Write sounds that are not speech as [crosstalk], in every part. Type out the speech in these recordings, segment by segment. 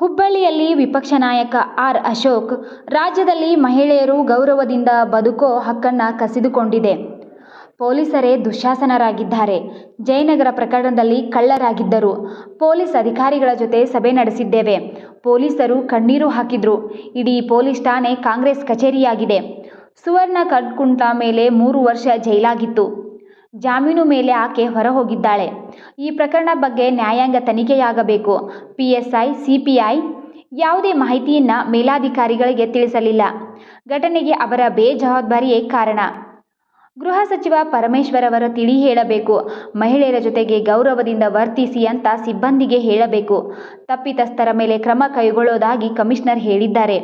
ಹುಬ್ಬಳ್ಳಿಯಲ್ಲಿ ವಿಪಕ್ಷ ನಾಯಕ ಆರ್ ಅಶೋಕ್, ರಾಜ್ಯದಲ್ಲಿ ಮಹಿಳೆಯರು ಗೌರವದಿಂದ ಬದುಕೋ ಹಕ್ಕನ್ನು ಕಸಿದುಕೊಂಡಿದೆ. ಪೊಲೀಸರೇ ದುಶಾಸನರಾಗಿದ್ದಾರೆ. ಜಯನಗರ ಪ್ರಕರಣದಲ್ಲಿ ಕಳ್ಳರಾಗಿದ್ದರು. ಪೊಲೀಸ್ ಅಧಿಕಾರಿಗಳ ಜೊತೆ ಸಭೆ ನಡೆಸಿದ್ದೇವೆ. ಪೊಲೀಸರು ಕಣ್ಣೀರು ಹಾಕಿದ್ರು. ಇಡೀ ಪೊಲೀಸ್ ಠಾಣೆ ಕಾಂಗ್ರೆಸ್ ಕಚೇರಿಯಾಗಿದೆ. ಸುವರ್ಣ ಕಡ್ಕುಂಟ ಮೇಲೆ ಮೂರು ವರ್ಷ ಜೈಲಾಗಿತ್ತು. ಜಾಮೀನು ಮೇಲೆ ಆಕೆ ಹೊರಹೋಗಿದ್ದಾಳೆ. ಈ ಪ್ರಕರಣ ಬಗ್ಗೆ ನ್ಯಾಯಾಂಗ ತನಿಖೆಯಾಗಬೇಕು. ಪಿಎಸ್ಐ, ಸಿಪಿಐ ಯಾವುದೇ ಮಾಹಿತಿಯನ್ನ ಮೇಲಾಧಿಕಾರಿಗಳಿಗೆ ತಿಳಿಸಲಿಲ್ಲ. ಘಟನೆಗೆ ಅವರ ಬೇಜವಾಬ್ದಾರಿಯೇ ಕಾರಣ. ಗೃಹ ಸಚಿವ ಪರಮೇಶ್ವರ್ ಅವರು ತಿಳಿ ಹೇಳಬೇಕು. ಮಹಿಳೆಯರ ಜೊತೆಗೆ ಗೌರವದಿಂದ ವರ್ತಿಸಿ ಅಂತ ಸಿಬ್ಬಂದಿಗೆ ಹೇಳಬೇಕು. ತಪ್ಪಿತಸ್ಥರ ಮೇಲೆ ಕ್ರಮ ಕೈಗೊಳ್ಳೋದಾಗಿ ಕಮಿಷನರ್ ಹೇಳಿದ್ದಾರೆ.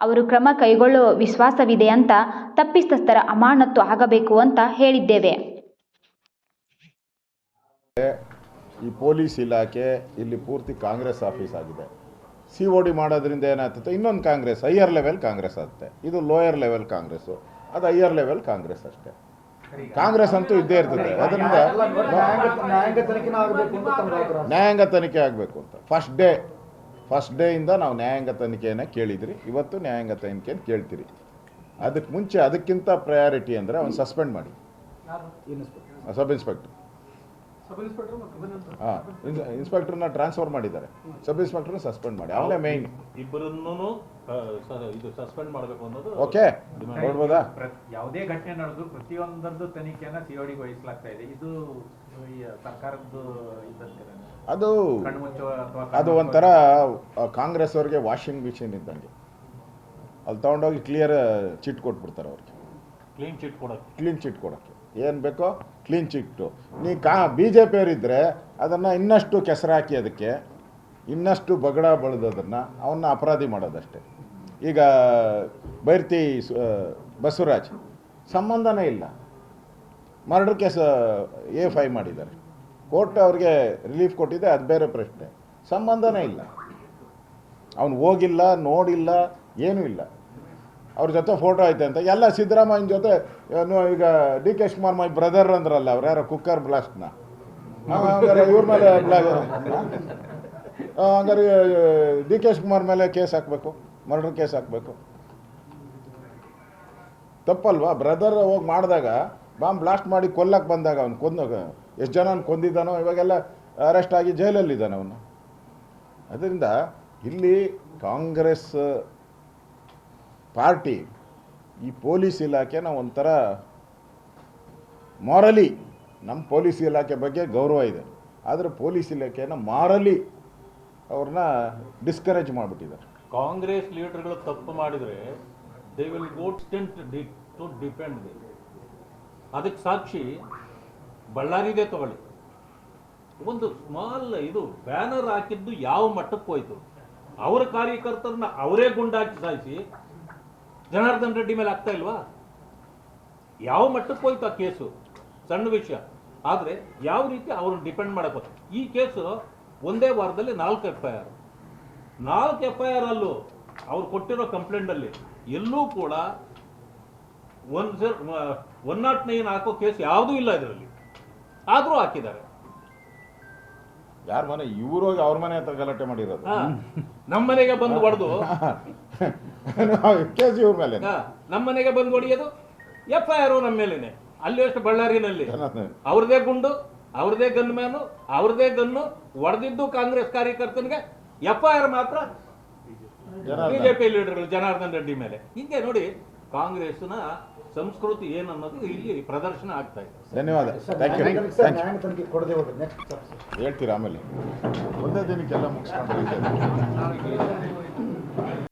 ಅವರು ಕ್ರಮ ಕೈಗೊಳ್ಳೋ ವಿಶ್ವಾಸವಿದೆ ಅಂತ ತಪ್ಪಿತಸ್ಥರ ಅಮಾನತ್ತು ಆಗಬೇಕು ಅಂತ ಹೇಳಿದ್ದೇವೆ. ಈ ಪೊಲೀಸ್ ಇಲಾಖೆ ಇಲ್ಲಿ ಪೂರ್ತಿ ಕಾಂಗ್ರೆಸ್ ಆಫೀಸ್ ಆಗಿದೆ. ಸಿ ಒ ಡಿ ಮಾಡೋದ್ರಿಂದ ಏನಾಗ್ತದೆ? ಇನ್ನೊಂದು ಕಾಂಗ್ರೆಸ್ ಹೈಯರ್ ಲೆವೆಲ್ ಕಾಂಗ್ರೆಸ್ ಆಗುತ್ತೆ. ಇದು ಲೋಯರ್ ಲೆವೆಲ್ ಕಾಂಗ್ರೆಸ್ಸು. ಅದು ಹೈಯರ್ ಲೆವೆಲ್ ಕಾಂಗ್ರೆಸ್ ಅಷ್ಟೇ. ಕಾಂಗ್ರೆಸ್ ಅಂತೂ ಇದ್ದೇ ಇರ್ತದೆ. ಅದರಿಂದ ನ್ಯಾಯಾಂಗ ತನಿಖೆ ಆಗಬೇಕು ಅಂತ. ಫಸ್ಟ್ ಡೇ ಫಸ್ಟ್ ಡೇಯಿಂದ ನಾವು ನ್ಯಾಯಾಂಗ ತನಿಖೆಯನ್ನು ಕೇಳಿದ್ರಿ. ಇವತ್ತು ನ್ಯಾಯಾಂಗ ತನಿಖೆಯನ್ನು ಕೇಳ್ತೀರಿ. ಅದಕ್ಕೆ ಮುಂಚೆ ಅದಕ್ಕಿಂತ ಪ್ರಯಾರಿಟಿ ಅಂದರೆ ಅವ್ನು ಸಸ್ಪೆಂಡ್ ಮಾಡಿ. Sub inspector. ಇನ್ಸ್ಪೆಕ್ಟರ್ನ ಟ್ರಾನ್ಸ್ಫರ್ ಮಾಡಿದ್ದಾರೆ. ಸಬ್ ಇನ್ಸ್ಪೆಕ್ಟರ್ನ ಸಸ್ಪೆಂಡ್ ಮಾಡಿ. ಅವನೇ ಮೇನ್ ಇಬ್ಬರನ್ನೂ ಇದು ಸಸ್ಪೆಂಡ್ ಮಾಡಬೇಕು ಅನ್ನೋದು ಓಕೆ. ನೋಡ್ಬೋದಾ? ಯಾವುದೇ ಘಟನೆ ನಡೆದು ಪ್ರತಿಯೊಂದರದ್ದು ತನಿಖೆಯನ್ನ ಸಿಒಡಿಗೆ ವಹಿಸಲಾಗ್ತಾ ಇದೆ. ಇದು ಈ ಸರ್ಕಾರದ್ದು ಅದು ಅದು ಒಂಥರ ಕಾಂಗ್ರೆಸ್ ಅವ್ರಿಗೆ ವಾಷಿಂಗ್ ಮಿಷಿನ್ ಇದ್ದಂಗೆ. ಅಲ್ಲಿ ತಗೊಂಡೋಗಿ ಕ್ಲಿಯರ್ ಚಿಟ್ ಕೊಟ್ಬಿಡ್ತಾರೆ ಅವ್ರಿಗೆ. ಕ್ಲೀನ್ ಚಿಟ್ ಕೊಡಕ್ಕೆ. ಕ್ಲೀನ್ ಚಿಟ್ ಕೊಡೋಕ್ಕೆ. ಏನು ಬೇಕೋ ಕ್ಲೀನ್ ಚಿಟ್ಟು ನೀ ಕಾ ಬಿ ಜೆ ಪಿಯವರಿದ್ದರೆ ಅದನ್ನು ಇನ್ನಷ್ಟು ಕೆಸರು ಹಾಕಿ ಅದಕ್ಕೆ ಇನ್ನಷ್ಟು ಬಗಡ ಬಳದೋದನ್ನು ಅವನ್ನ ಅಪರಾಧಿ ಮಾಡೋದಷ್ಟೇ. ಈಗ ಬೈರ್ತಿ ಬಸವರಾಜ್, ಸಂಬಂಧನೇ ಇಲ್ಲ. ಮರ್ಡರ್ ಕೇಸ್ ಎ ಫೈ ಮಾಡಿದ್ದಾರೆ. ಕೋರ್ಟ್ ಅವ್ರಿಗೆ ರಿಲೀಫ್ ಕೊಟ್ಟಿದೆ, ಅದು ಬೇರೆ ಪ್ರಶ್ನೆ. ಸಂಬಂಧನೇ ಇಲ್ಲ. ಅವನು ಹೋಗಿಲ್ಲ, ನೋಡಿಲ್ಲ, ಏನೂ ಇಲ್ಲ. ಅವ್ರ ಜೊತೆ ಫೋಟೋ ಐತೆ ಅಂತ. ಎಲ್ಲ ಸಿದ್ದರಾಮಯ್ಯನ ಜೊತೆ ಈಗ D K Shivakumar my brother ಅಂದ್ರಲ್ಲ ಅವ್ರು, ಯಾರೋ ಕುಕ್ಕರ್ ಬ್ಲಾಸ್ಟ್ನ ಇವ್ರ ಮೇಲೆ ಹಂಗಾರೆ ಡಿ ಕೆ ಶಿವಕುಮಾರ್ ಮೇಲೆ ಕೇಸ್ ಹಾಕಬೇಕು ಮರ್ಡರ್ ಕೇಸ್ ಹಾಕಬೇಕು. ತಪ್ಪಲ್ವಾ? ಬ್ರದರ್ ಹೋಗಿ ಮಾಡಿದಾಗ, ಬಾಂಬ್ ಬ್ಲಾಸ್ಟ್ ಮಾಡಿ ಕೊಲ್ಲಕ್ಕೆ ಬಂದಾಗ ಅವ್ನು ಕೊಂದ, ಎಷ್ಟು ಜನ ಕೊಂದಿದ್ದಾನೋ, ಇವಾಗೆಲ್ಲ ಅರೆಸ್ಟ್ ಆಗಿ ಜೈಲಲ್ಲಿದ್ದಾನೆ ಅವನು. ಅದರಿಂದ ಇಲ್ಲಿ ಕಾಂಗ್ರೆಸ್ ಪಾರ್ಟಿ, ಈ ಪೊಲೀಸ್ ಇಲಾಖೆನ ಒಂಥರ ಮಾರಲಿ. ನಮ್ಮ ಪೊಲೀಸ್ ಇಲಾಖೆ ಬಗ್ಗೆ ಗೌರವ ಇದೆ. ಆದರೆ ಪೊಲೀಸ್ ಇಲಾಖೆನ ಮಾರಲಿ ಅವ್ರನ್ನ ಡಿಸ್ಕರೇಜ್ ಮಾಡಿಬಿಟ್ಟಿದ್ದಾರೆ. ಕಾಂಗ್ರೆಸ್ ಲೀಡರ್ಗಳು ತಪ್ಪು ಮಾಡಿದರೆ they will go to depend ಅದಕ್ಕೆ ಸಾಕ್ಷಿ ಬಳ್ಳಾರಿದೇ ತಗೊಳ್ಳಿ. ಒಂದು ಸ್ಮಾಲ್ ಇದು ಬ್ಯಾನರ್ ಹಾಕಿದ್ದು ಯಾವ ಮಟ್ಟಕ್ಕೆ ಹೋಯ್ತು? ಅವರ ಕಾರ್ಯಕರ್ತರನ್ನ ಅವರೇ ಗುಂಡಾಕಿ ಸಾಯಿಸಿ ಜನಾರ್ದನ್ ರೆಡ್ಡಿ ಮೇಲೆ ಆಗ್ತಾ ಇಲ್ವಾ? ಯಾವ ಮಟ್ಟಕ್ಕೆ ಹೋಯ್ತು ಆ ಕೇಸು? ಸಣ್ಣ ವಿಷಯ. ಆದರೆ ಯಾವ ರೀತಿ ಅವ್ರನ್ನ ಡಿಪೆಂಡ್ ಮಾಡಕ್ಕೆ ಈ ಕೇಸು ಒಂದೇ ವಾರದಲ್ಲಿ ನಾಲ್ಕು ಎಫ್ ಐ ಆರ್ ನಾಲ್ಕು ಎಫ್ ಐ ಆರ್ ಅಲ್ಲೂ ಅವ್ರು ಕೊಟ್ಟಿರೋ ಕಂಪ್ಲೇಂಟಲ್ಲಿ ಎಲ್ಲೂ ಕೂಡ ಒನ್ ಒನ್ ನಾಟ್ ನೈನ್ ಹಾಕೋ ಕೇಸ್ ಯಾವುದೂ ಇಲ್ಲ ಇದರಲ್ಲಿ. ಆದರೂ ಹಾಕಿದ್ದಾರೆ. ಯಾರ ಮನೆ? ಇವ್ರೋಗಿ ಅವ್ರ ಮನೆ ಹತ್ರ ಗಲಾಟೆ ಮಾಡಿರೋದು. ನಮ್ಮನೆಗೆ ನಮ್ಮ ಮನೆಗೆ ಬಂದು ಹೊಡೆದು. [laughs] ಕೇಸ್ ಇವ್ರ ಮೇಲೆ. ನಮ್ಮ ಮನೆಗೆ ಬಂದು ಹೊಡಿಯೋದು ಎಫ್ ಐ ಆರ್ ನಮ್ಮ ಮೇಲೇನೆ. ಅಲ್ಲಿ ಅಷ್ಟು ಬಳ್ಳಾರಿನಲ್ಲಿ. ಅವ್ರದೇ ಗುಂಡು ಅವ್ರದೇ ಗನ್ ಮ್ಯಾನು ಅವ್ರದೇ ಗನ್ನು ಹೊಡೆದಿದ್ದು ಕಾಂಗ್ರೆಸ್ ಕಾರ್ಯಕರ್ತನಿಗೆ ಎಫ್ ಐ ಆರ್ ಮಾತ್ರ ಬಿಜೆಪಿ ಲೀಡರ್ ಜನಾರ್ದನ್ ರೆಡ್ಡಿ ಮೇಲೆ. ಹಿಂಗೆ ನೋಡಿ ಕಾಂಗ್ರೆಸ್ನ ಸಂಸ್ಕೃತಿ ಏನನ್ನೋದು ಇಲ್ಲಿ ಪ್ರದರ್ಶನ ಆಗ್ತಾ ಇದೆ. ಧನ್ಯವಾದ. ಹೇಳ್ತೀರಾ ಆಮೇಲೆ? ಒಂದೇ ದಿನಕ್ಕೆಲ್ಲ ಮುಗಿಸ್ಕೊಂಡು [laughs]